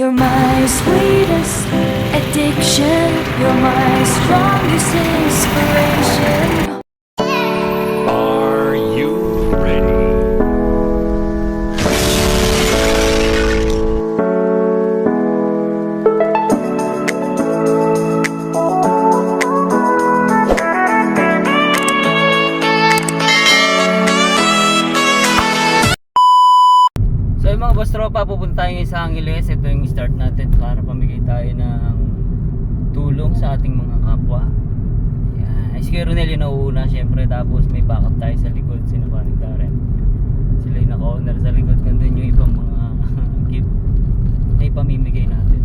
You're my sweetest addiction. You're my strongest inspiration. Start natin para pamigay tayo ng tulong sa ating mga kapwa. Yan. Ay, si Ronel yung nauuna syempre. Tapos may backup tayo sa likod. Sino ba ni Darren? Sila yung naka-owner sa likod. Nandun yung ibang mga gift na ipamimigay natin.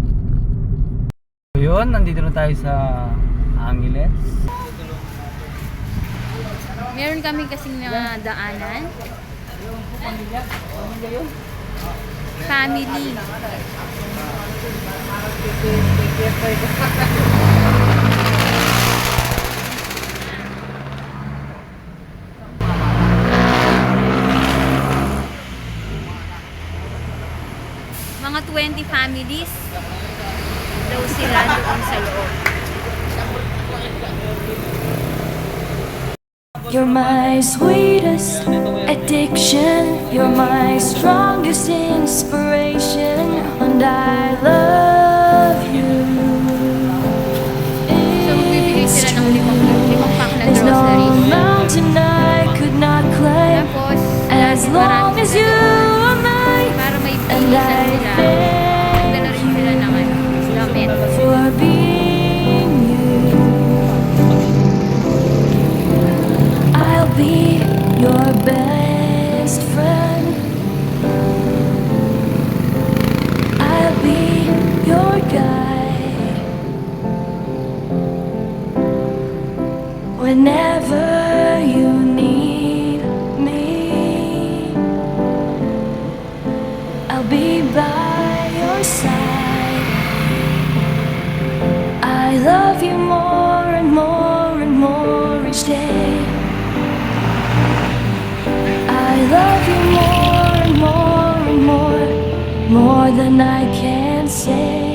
So yun, nandito na tayo sa Angeles. Meron kami kasing na daanan. Family. Mga 20 families daw sila doon sa loob. You're my sweetest addiction. You're my strongest inspiration. And I love you. It's na There's no mountain I could not climb as long as you are mine. And I guide. Whenever you need me, I'll be by your side. I love you more and more and more each day. I love you more and more and more, more than I can say.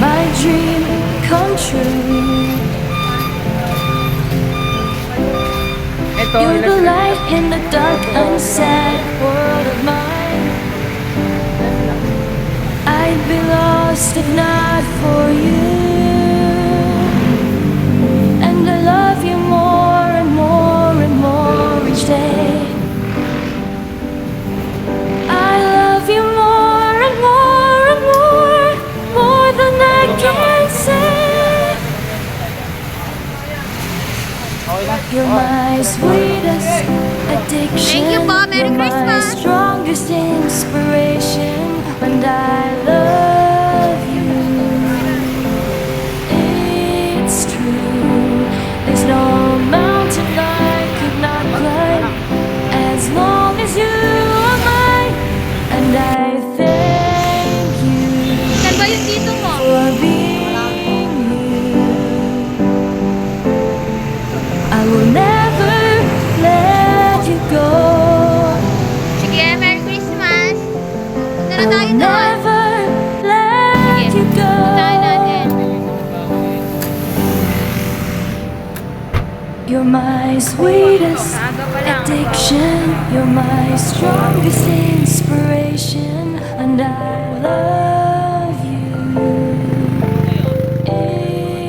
my dream come true. Ito, You're the light in the dark, unsaid world of mine. I'd be lost if not for you. You're my sweetest addiction. Thank you po. Merry You're my strongest inspiration. You're my sweetest addiction. You're my strongest inspiration. And I love you.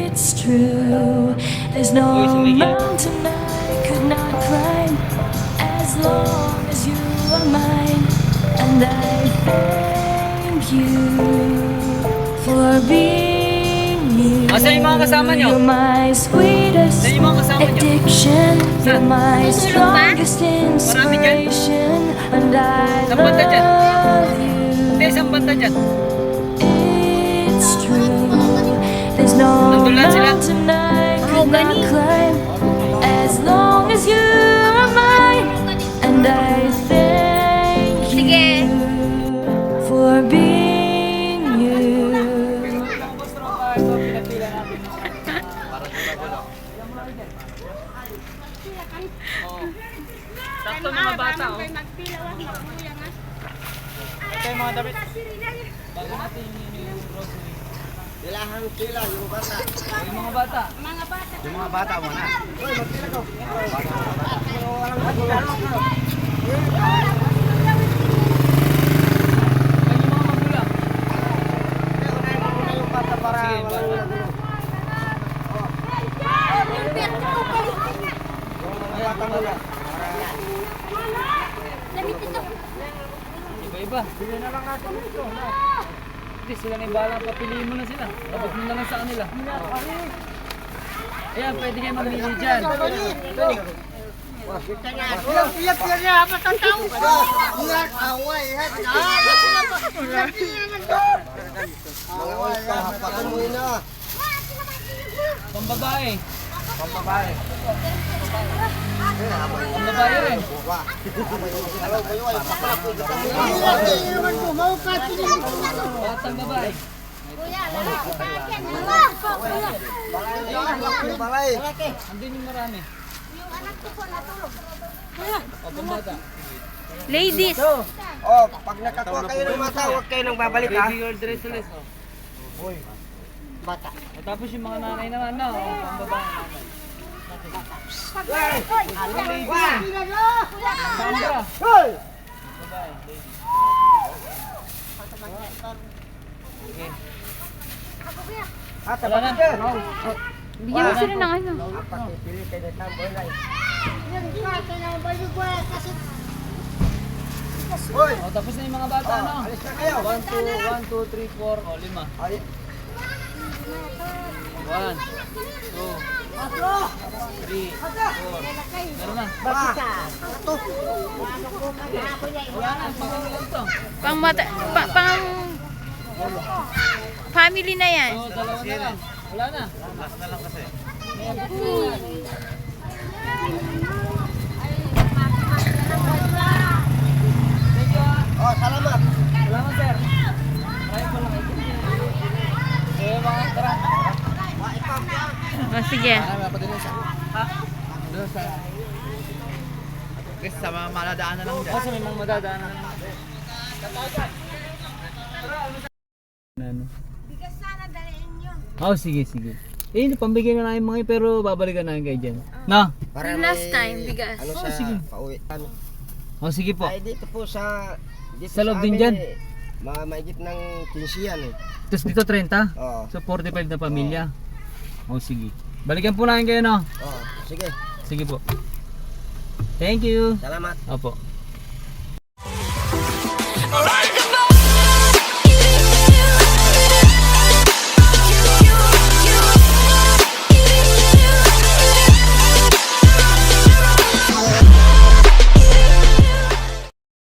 It's true. There's no mountain I could not climb as long as you are mine. And I thank you Asan yung mga kasama nyo? Asan yung mga kasama nyo? Saan? Marami dyan? Saan banda? As long as you Sakto mga bata, oh. Ito yung mga damit. Bago natin yung grocery. Kailangan sila yung bata. Yung mga bata. Yung mga bata mo na. Yung mga magulang. Yung bata para Sige, bata. Kaya muna. Iba-iba. Bili na lang natin ito. Hindi, sila na yung papiliin mo na sila. Tapos mo na lang sa kanila. Ayan, pwede kayo mamili dyan. Iyak, iyak, iyak niya. Apat ang tao. Iyak, away. Away, patuloy na. Pambabae. Pambabae. Pambabae rin. Batang babae. Balay. Andun yung marami. O, pambata. Ladies. Oh, pag nakakuha kayo ng mata, huwag kayo nang babalik ha. Baby girl dress ulit. O, Bata. tapos yung mga nanay naman na. O, pambabae nanay. Sandra. Hoy! Babae, lady. Okay. Ata, Wala na. yan? Bigyan mo sila ng ano. Pili kayo ng tamboy na. Hoy! O, tapos na yung mga bata, no? Alis na kayo. 1, 2, 1, 2, 3, 4, o, 5. 1, 2, 3, 4. Meron na. bata. Wala na, pangawin lang to. Pang mata, pa, pang family na yan. O, dalawa na lang. Wala na. Last na lang kasi. Oh, salamat. Salamat, sir. Maraming po lang. Eh, mga tara. O, sige. Sa mga maladaan na lang Kasi may mga madadaanan. Ano? Bigas sana dalhin nyo. Oh, sige, sige. Eh, pambigay na namin mga yun, pero babalikan namin kayo dyan. Na? Yung last time, bigas. Ano Oh, sa sige. pauwi? Ano? Oh, sige po. Ay, dito po sa... Dito Sa loob din amin dyan? Eh, mga maigit ng 15 yan eh. Tapos dito 30. Oo. So 45 na pamilya. Oh, sige. Balikan po namin kayo, no? Oh, sige. Sige po. Thank you. Salamat. Opo.